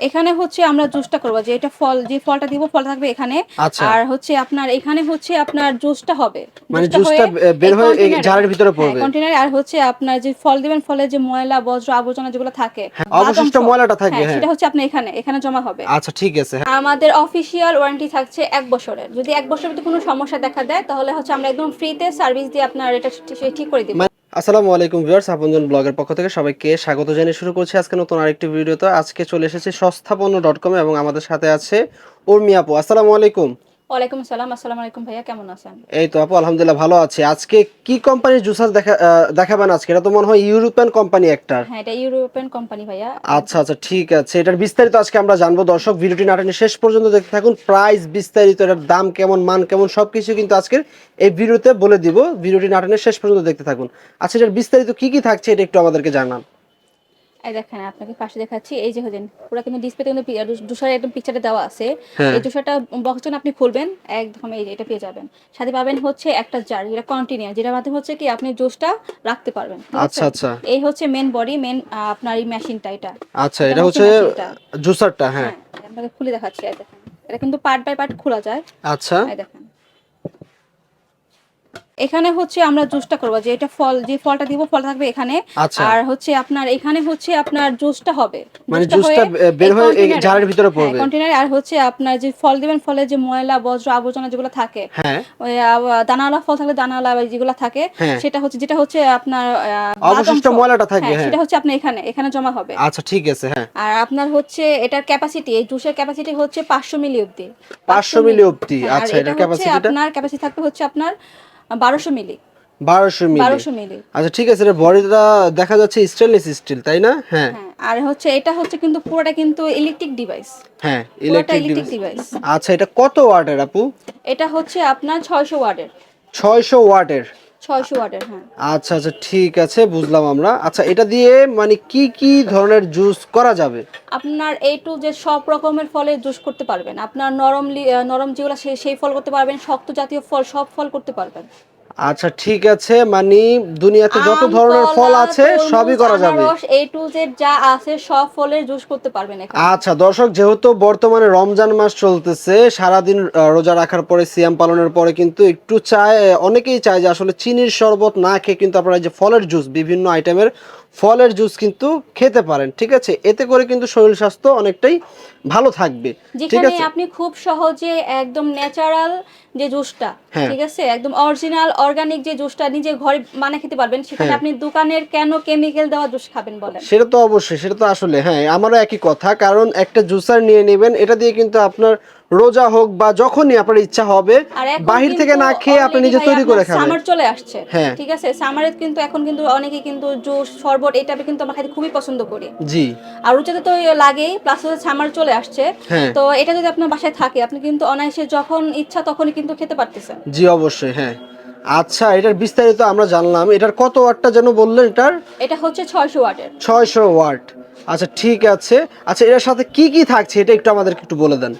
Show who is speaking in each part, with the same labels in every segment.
Speaker 1: এখানে হচ্ছে আমরা জুসটা করব যে এটা ফল যে ফলটা দিব ফলটা থাকবে এখানে।
Speaker 2: আচ্ছা।
Speaker 1: আর হচ্ছে আপনার এখানে হচ্ছে আপনার জুসটা হবে।
Speaker 2: মানে জুসটা বের হয়ে এই জারের ভিতরে পড়বে।
Speaker 1: কন্টেনারে আর হচ্ছে আপনার যে ফল দিবেন ফলে যে ময়লা বজ্র আবর্জনা যেগুলো থাকে
Speaker 2: হ্যাঁ, অবশিষ্ট ময়লাটা থাকবে,
Speaker 1: হ্যাঁ,
Speaker 2: হ্যাঁ।
Speaker 1: সেটা হচ্ছে আপনার এখানে এখানে জমা হবে।
Speaker 2: আচ্ছা ঠিক আছে। হ্যাঁ।
Speaker 1: আমাদের অফিসিয়াল ওয়ারেন্টি থাকছে এক বছরের। যদি এক বছরের ভিতরে কোনো সমস্যা দেখা দেয় তাহলে হচ্ছে আমরা একদম ফ্রিতে সার্ভিস দিয়ে আপনার এটা ঠিক- ঠিক করে দিব।
Speaker 2: মানে- আসসালামু আলাইকুম ভিউয়ার্স, আপনজন ব্লগের পক্ষ থেকে সবাইকে স্বাগত জানিয়ে শুরু করছি আজকে নতুন আরেকটি ভিডিওতে। আজকে চলে এসেছি সস্থাপন্ন ডট কম এবং আমাদের সাথে আছে উর্মি আপু। আসসালামু আলাইকুম।
Speaker 1: ওয়ালাইকুম আসসালাম আসসালামু আলাইকুম ভাইয়া কেমন আছেন?
Speaker 2: এই তো আপু আলহামদুলিল্লাহ ভালো আছি। আজকে কি কোম্পানির জুসার দেখা দেখাবেন আজকে? এটা তো মনে হয় ইউরোপিয়ান কোম্পানি একটা
Speaker 1: হ্যাঁ এটা ইউরোপিয়ান কোম্পানি ভাইয়া।
Speaker 2: আচ্ছা আচ্ছা ঠিক আছে। এটার বিস্তারিত আজকে আমরা জানব। দর্শক ভিডিওটি নাটনে শেষ পর্যন্ত দেখতে থাকুন। প্রাইস বিস্তারিত এটার দাম কেমন মান কেমন সবকিছু কিন্তু আজকের এই ভিডিওতে বলে দিব। ভিডিওটি নাটনে শেষ পর্যন্ত দেখতে থাকুন। আচ্ছা এটার বিস্তারিত কি কি থাকছে এটা একটু আমাদেরকে জানান।
Speaker 1: এই দেখেন আপনাকে পাশে দেখাচ্ছি। এই যে হলেন পুরো কিন্তু ডিসপ্লেতে কিন্তু দুশার একদম পিকচারে দেওয়া আছে।
Speaker 2: হ্যাঁ।
Speaker 1: এই দুশারটা বক্স যখন আপনি খুলবেন একদম এই এটা পেয়ে যাবেন। সাথে পাবেন হচ্ছে একটা জার যেটা কন্টিনিউ যেটা মাধ্যমে হচ্ছে কি আপনি জুসটা রাখতে পারবেন।
Speaker 2: আচ্ছা আচ্ছা।
Speaker 1: এই হচ্ছে মেন বডি মেন আপনার এই মেশিনটা এটা।
Speaker 2: আচ্ছা
Speaker 1: এটা
Speaker 2: এটা
Speaker 1: হচ্ছে।
Speaker 2: জুসারটা হ্যাঁ।
Speaker 1: হ্যাঁ আপনাকে খুলে দেখাচ্ছি এই দেখেন। এটা কিন্তু পার্ট বাই পার্ট খোলা যায়।
Speaker 2: আচ্ছা।
Speaker 1: এই দেখেন। এখানে হচ্ছে আমরা জুসটা করব যে এটা ফল যে ফলটা দিব ফল থাকবে এখানে।
Speaker 2: আচ্ছা।
Speaker 1: আর হচ্ছে আপনার এখানে হচ্ছে আপনার জুসটা হবে।
Speaker 2: মানে জুসটা বের হয়ে এই জারের ভিতরে পড়বে।
Speaker 1: কন্টেনারে আর হচ্ছে আপনার যে ফল দিবেন ফলের যে ময়লা বজ্র আবর্জনা যেগুলো থাকে
Speaker 2: হ্যাঁ।
Speaker 1: ওই দানাওয়ালা ফল থাকলে দানাওয়ালা যেগুলো থাকে
Speaker 2: হ্যাঁ।
Speaker 1: সেটা হচ্ছে যেটা হচ্ছে আপনার
Speaker 2: অবশিষ্ট ময়লাটা
Speaker 1: হ্যাঁ,
Speaker 2: হ্যাঁ।
Speaker 1: সেটা হচ্ছে আপনার এখানে এখানে জমা হবে।
Speaker 2: আচ্ছা ঠিক আছে হ্যাঁ।
Speaker 1: আর আপনার হচ্ছে এটার ক্যাপাসিটি এই জুসের ক্যাপাসিটি হচ্ছে পাঁচশো মিলি অব্দি
Speaker 2: 500 মিলি অবধি,
Speaker 1: হ্যাঁ,
Speaker 2: আচ্ছা,
Speaker 1: এটা
Speaker 2: এটার ক্যাপাসিটিটা
Speaker 1: আপনার ক্যাপাসিটি থাকবে হচ্ছে আপনার বারোশো মিলি।
Speaker 2: বারোশো মিলি।
Speaker 1: বারোশো মিলি।
Speaker 2: আচ্ছা ঠিক আছে বডিটা দেখা যাচ্ছে স্টেনলেস স্টিল তাই না? হ্যাঁ।
Speaker 1: হ্যাঁ আর হচ্ছে এটা হচ্ছে কিন্তু পুরোটা কিন্তু ইলেকট্রিক ডিভাইস
Speaker 2: হ্যাঁ ইলেকট্রিক
Speaker 1: ডিভাইস
Speaker 2: আচ্ছা এটা কত ওয়াটের আপু?
Speaker 1: এটা হচ্ছে আপনার ছয়শো ওয়াটের।
Speaker 2: ছয়শো ওয়াটের।
Speaker 1: ওয়াটের হ্যাঁ।
Speaker 2: আচ্ছা আচ্ছা ঠিক আছে বুঝলাম আমরা। আচ্ছা এটা দিয়ে মানে কি কি ধরনের জুস করা যাবে?
Speaker 1: আপনার এই টু যে সব রকমের ফলের জুস করতে পারবেন। আপনার নরম নরম যেগুলো সেই ফল করতে পারবেন শক্ত জাতীয় ফল সব ফল করতে পারবেন।
Speaker 2: আচ্ছা ঠিক আছে মানে দুনিয়াতে যত ধরনের ফল আছে সবই করা যাবে।
Speaker 1: এ এই টু জেড যা আছে সব ফলের জুস করতে পারবেন এখানে।
Speaker 2: আচ্ছা দর্শক যেহেতু বর্তমানে রমজান মাস চলতেছে সারা দিন রোজা রাখার পরে সিয়াম পালনের পরে কিন্তু একটু চায় অনেকেই চায় যে আসলে চিনির শরবত না খেয়ে কিন্তু আপনারা এই যে ফলের জুস বিভিন্ন আইটেমের ফলের জুস কিন্তু খেতে পারেন ঠিক আছে এতে করে কিন্তু শরীর স্বাস্থ্য অনেকটাই ভালো থাকবে ঠিক আছে
Speaker 1: আপনি খুব সহজে একদম ন্যাচারাল যে জুসটা
Speaker 2: হ্যাঁ।
Speaker 1: ঠিক আছে একদম অরিজিনাল অর্গানিক যে জুসটা নিজে ঘরে বানিয়ে খেতে পারবেন সেখানে
Speaker 2: হ্যাঁ।
Speaker 1: আপনি দোকানের কেন কেমিক্যাল দেওয়া জুস খাবেন বলেন
Speaker 2: সেটা তো অবশ্যই সেটা তো আসলে হ্যাঁ আমারও একই কথা কারণ একটা জুসার নিয়ে নেবেন এটা দিয়ে কিন্তু আপনার রোজা হোক বা যখনই আপনার ইচ্ছা হবে
Speaker 1: আর
Speaker 2: বাহির থেকে না খেয়ে আপনি নিজে তৈরি করে খাবেন।
Speaker 1: সামার চলে আসছে
Speaker 2: হ্যাঁ।
Speaker 1: ঠিক আছে? সামারে কিন্তু এখন কিন্তু অনেকে কিন্তু জুস শরবত এটা কিন্তু আমরা খাইতে খুবই পছন্দ করি।
Speaker 2: জি।
Speaker 1: আর রুচাতে তো লাগেই প্লাস হচ্ছে সামার চলে আসছে।
Speaker 2: হ্যাঁ।
Speaker 1: তো এটা যদি আপনার বাসায় থাকে আপনি কিন্তু অনায়াসে যখন ইচ্ছা তখনই কিন্তু খেতে পারতেছেন।
Speaker 2: জি অবশ্যই হ্যাঁ। আচ্ছা এটার বিস্তারিত আমরা জানলাম। এটার কত ওয়াটটা যেন বললেন এটার?
Speaker 1: এটা হচ্ছে ছয়শো ওয়াটের।
Speaker 2: ছয়শো ওয়াট। আচ্ছা ঠিক আছে। আচ্ছা এটার সাথে কি কি থাকছে এটা একটু আমাদেরকে একটু বলে দেন।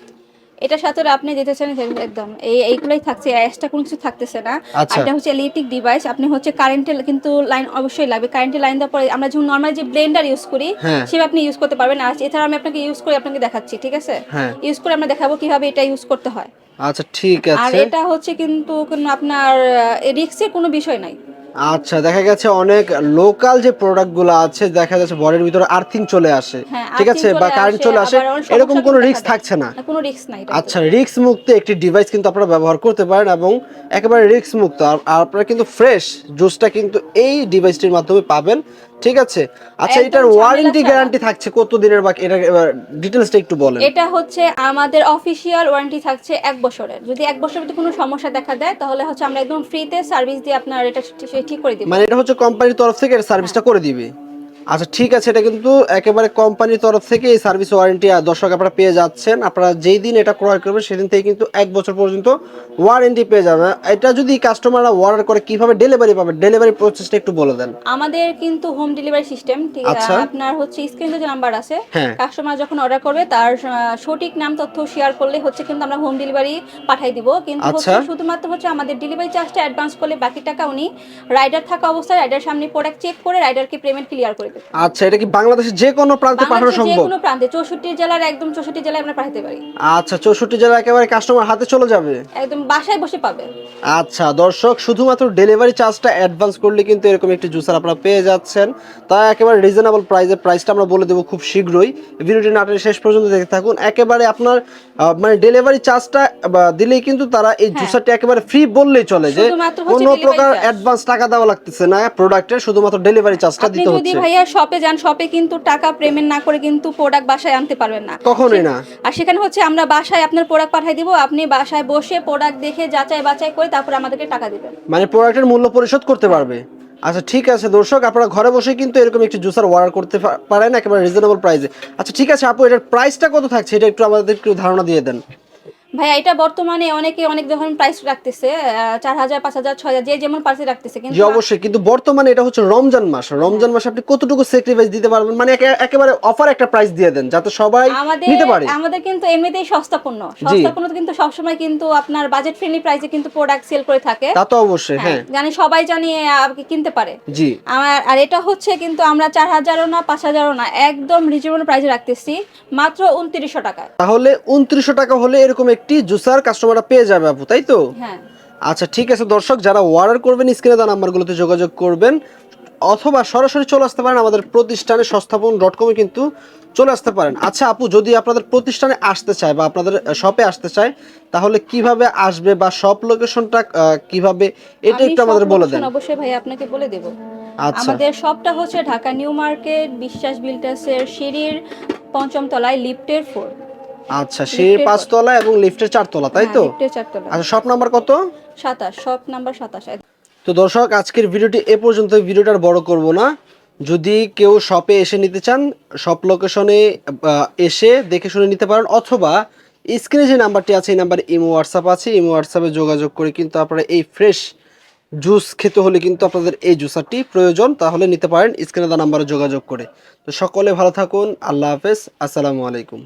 Speaker 1: এটার সাথে আপনি দিতে চান একদম। এই এইগুলোই থাকছে এক্সট্রা কোনো কিছু থাকতেছে না।
Speaker 2: আচ্ছা।
Speaker 1: এটা হচ্ছে ইলেকট্রিক ডিভাইস আপনি হচ্ছে কারেন্টের কিন্তু লাইন অবশ্যই লাগবে। কারেন্টের লাইন দেওয়ার পরে আমরা যেমন নর্মাল যে ব্লেন্ডার ইউজ করি
Speaker 2: হ্যাঁ।
Speaker 1: সেভাবে আপনি ইউজ করতে পারবেন। আর এছাড়া আমি আপনাকে ইউজ করে আপনাকে দেখাচ্ছি ঠিক আছে?
Speaker 2: হ্যাঁ।
Speaker 1: ইউজ করে আমরা দেখাবো কীভাবে এটা ইউজ করতে হয়।
Speaker 2: আচ্ছা ঠিক আছে।
Speaker 1: আর এটা হচ্ছে কিন্তু কোনো আপনার রিক্সের কোনো বিষয় নাই।
Speaker 2: আচ্ছা দেখা গেছে অনেক লোকাল যে প্রোডাক্টগুলো আছে দেখা যাচ্ছে বডির ভিতরে আর্থিং চলে আসে।
Speaker 1: হ্যাঁ,
Speaker 2: ঠিক আছে? বা কারেন্ট চলে আসে এরকম কোনো রিস্ক থাকছে না।
Speaker 1: কোনো রিস্ক নাই
Speaker 2: আচ্ছা রিস্ক মুক্ত একটি ডিভাইস কিন্তু আপনারা ব্যবহার করতে পারেন এবং একেবারে রিস্ক মুক্ত। আর আপনারা কিন্তু ফ্রেশ জুসটা কিন্তু এই ডিভাইসটির মাধ্যমে পাবেন। ঠিক আছে? আচ্ছা এটার ওয়ারেন্টি গ্যারান্টি থাকছে কত দিনের বা এটা ডিটেইলসটা একটু বলেন।
Speaker 1: এটা হচ্ছে আমাদের অফিসিয়াল ওয়ারেন্টি থাকছে এক বছরের। যদি এক বছরের মধ্যে কোনো সমস্যা দেখা দেয় তাহলে হচ্ছে আমরা একদম ফ্রিতে সার্ভিস দিয়ে আপনার এটা ঠিক- করে দিব।
Speaker 2: মানে এটা হচ্ছে কোম্পানির তরফ থেকে সার্ভিসটা করে দিবে? আচ্ছা ঠিক আছে এটা কিন্তু একেবারে কোম্পানির তরফ থেকে এই সার্ভিস ওয়ারেন্টি দর্শক আপনারা পেয়ে যাচ্ছেন। আপনারা যেই দিন এটা ক্রয় করবেন সেদিন থেকে কিন্তু এক বছর পর্যন্ত ওয়ারেন্টি পেয়ে যাবেন। এটা যদি কাস্টমাররা অর্ডার করে কীভাবে ডেলিভারি পাবে? ডেলিভারি প্রসেসটা একটু বলে দেন।
Speaker 1: আমাদের কিন্তু হোম ডেলিভারি সিস্টেম ঠিক
Speaker 2: আচ্ছা।
Speaker 1: আপনার হচ্ছে স্ক্রিনে যে নাম্বার আছে
Speaker 2: হ্যাঁ।
Speaker 1: কাস্টমার যখন অর্ডার করবে তার সঠিক নাম তথ্য শেয়ার করলে হচ্ছে কিন্তু আমরা হোম ডেলিভারি পাঠাই দিব। কিন্তু হচ্ছে
Speaker 2: আচ্ছা।
Speaker 1: শুধুমাত্র হচ্ছে আমাদের ডেলিভারি চার্জটা অ্যাডভান্স করলে বাকি টাকা উনি রাইডার থাকা অবস্থায় রাইডার সামনে প্রোডাক্ট চেক করে রাইডারকে পেমেন্ট ক্লিয়ার করে
Speaker 2: আচ্ছা এটা কি বাংলাদেশের যে কোনো প্রান্তে পাঠানো
Speaker 1: বাংলাদেশের যে
Speaker 2: সম্ভব?
Speaker 1: কোনো প্রান্তে চৌষট্টি জেলার একদম চৌষট্টি জেলায় আমরা পাঠাতে পারি।
Speaker 2: আচ্ছা চৌষট্টি জেলা একেবারে কাস্টমার হাতে চলে যাবে?
Speaker 1: একদম বাসায় বসে পাবে।
Speaker 2: আচ্ছা দর্শক শুধুমাত্র ডেলিভারি চার্জটা অ্যাডভান্স করলে কিন্তু এরকম একটি জুসার আপনারা পেয়ে যাচ্ছেন। একেবারে রিজনেবল প্রাইসে প্রাইসটা আমরা বলে দেবো খুব শীঘ্রই। ভিডিওটি নাটের শেষ পর্যন্ত দেখতে থাকুন। একেবারে আপনার মানে ডেলিভারি চার্জটা দিলেই কিন্তু তারা এই জুসারটি একেবারে ফ্রি বললেই চলে যে
Speaker 1: হ্যাঁ।
Speaker 2: কোনো প্রকার অ্যাডভান্স টাকা দেওয়া লাগতেছে না প্রোডাক্টের শুধুমাত্র ডেলিভারি চার্জটা দিতে হচ্ছে।
Speaker 1: ভাইয়া শপে যান শপে কিন্তু টাকা পেমেন্ট না করে কিন্তু প্রোডাক্ট বাসায় আনতে পারবেন না।
Speaker 2: কখনোই না।
Speaker 1: আর সেখানে হচ্ছে আমরা বাসায় আপনার প্রোডাক্ট পাঠিয়ে দিব আপনি বাসায় বসে প্রোডাক্ট দেখে যাচাই বাছাই করে তারপরে আমাদেরকে টাকা দিবেন।
Speaker 2: মানে প্রোডাক্টের মূল্য পরিশোধ করতে পারবে। আচ্ছা ঠিক আছে দর্শক আপনারা ঘরে বসে কিন্তু এরকম একটি জুসার অর্ডার করতে পারেন একেবারে রিজনেবল প্রাইসে আচ্ছা ঠিক আছে আপু এটার প্রাইসটা কত থাকছে? এটা একটু আমাদের একটু ধারণা দিয়ে দেন।
Speaker 1: ভাইয়া এটা বর্তমানে অনেকে অনেক ধরনের প্রাইস রাখতেছে চার হাজার পাঁচ হাজার ছয় হাজার যে যেমন প্রাইসে রাখতেছে কিন্তু
Speaker 2: অবশ্যই কিন্তু বর্তমানে এটা হচ্ছে রমজান মাস। রমজান মাসে আপনি কতটুকু স্যাক্রিফাইস দিতে পারবেন? মানে একেবারে অফার একটা প্রাইস দিয়ে দেন যাতে সবাই নিতে পারে।
Speaker 1: আমাদের কিন্তু এমনিতেই সস্তা পণ্য। সস্তা পণ্য কিন্তু সবসময় কিন্তু আপনার বাজেট ফ্রেন্ডলি প্রাইসে কিন্তু প্রোডাক্ট সেল করে থাকে।
Speaker 2: তা তো অবশ্যই হ্যাঁ
Speaker 1: জানি সবাই জানি আহ, কিনতে পারে।
Speaker 2: জি।
Speaker 1: আমার আর এটা হচ্ছে কিন্তু আমরা চার হাজারও না পাঁচ হাজারও না একদম রিজনেবল প্রাইসে রাখতেছি মাত্র উনত্রিশশো টাকা
Speaker 2: তাহলে উনত্রিশশো টাকা হলে এরকম একটি জুসার কাস্টমাররা পেয়ে যাবে আপু তাই তো?
Speaker 1: হ্যাঁ।
Speaker 2: আচ্ছা ঠিক আছে দর্শক যারা অর্ডার করবেন স্ক্রিনে দেওয়া নাম্বারগুলোতে যোগাযোগ করবেন। অথবা সরাসরি চলে আসতে পারেন আমাদের প্রতিষ্ঠানে সস্থাপন ডট কমে কিন্তু চলে আসতে পারেন। আচ্ছা আপু যদি আপনাদের প্রতিষ্ঠানে আসতে চায় বা আপনাদের শপে আসতে চায় তাহলে কীভাবে আসবে বা শপ লোকেশনটা কীভাবে? এটা একটু আমাদের বলে দেন।
Speaker 1: অবশ্যই ভাই আপনাকে বলে দেব।
Speaker 2: আচ্ছা।
Speaker 1: আমাদের শপটা হচ্ছে ঢাকা নিউ মার্কেট বিশ্বাস বিল্ডার্সের সিঁড়ির পঞ্চম তলায় লিফটের ফোর
Speaker 2: আচ্ছা সিঁড়ির পাঁচতলা এবং লিফটের চারতলা তাই তো?
Speaker 1: লিফটের চারতলা।
Speaker 2: আচ্ছা শপ নাম্বার কত?
Speaker 1: সাতাশ শপ নাম্বার সাতাশ।
Speaker 2: তো দর্শক আজকের ভিডিওটি এ পর্যন্ত ভিডিওটা বড় করব না। যদি কেউ শপে এসে নিতে চান শপ লোকেশনে এসে দেখে শুনে নিতে পারেন অথবা স্ক্রিনে যে নাম্বারটি আছে এই নাম্বারে ইমো হোয়াটসঅ্যাপ আছে ইমো হোয়াটসঅ্যাপে যোগাযোগ করে কিন্তু আপনারা এই ফ্রেশ জুস খেতে হলে কিন্তু আপনাদের এই জুসারটি প্রয়োজন তাহলে নিতে পারেন স্ক্রিনে দেওয়া নাম্বারে যোগাযোগ করে। তো সকলে ভালো থাকুন আল্লাহ হাফেজ আসসালামু আলাইকুম।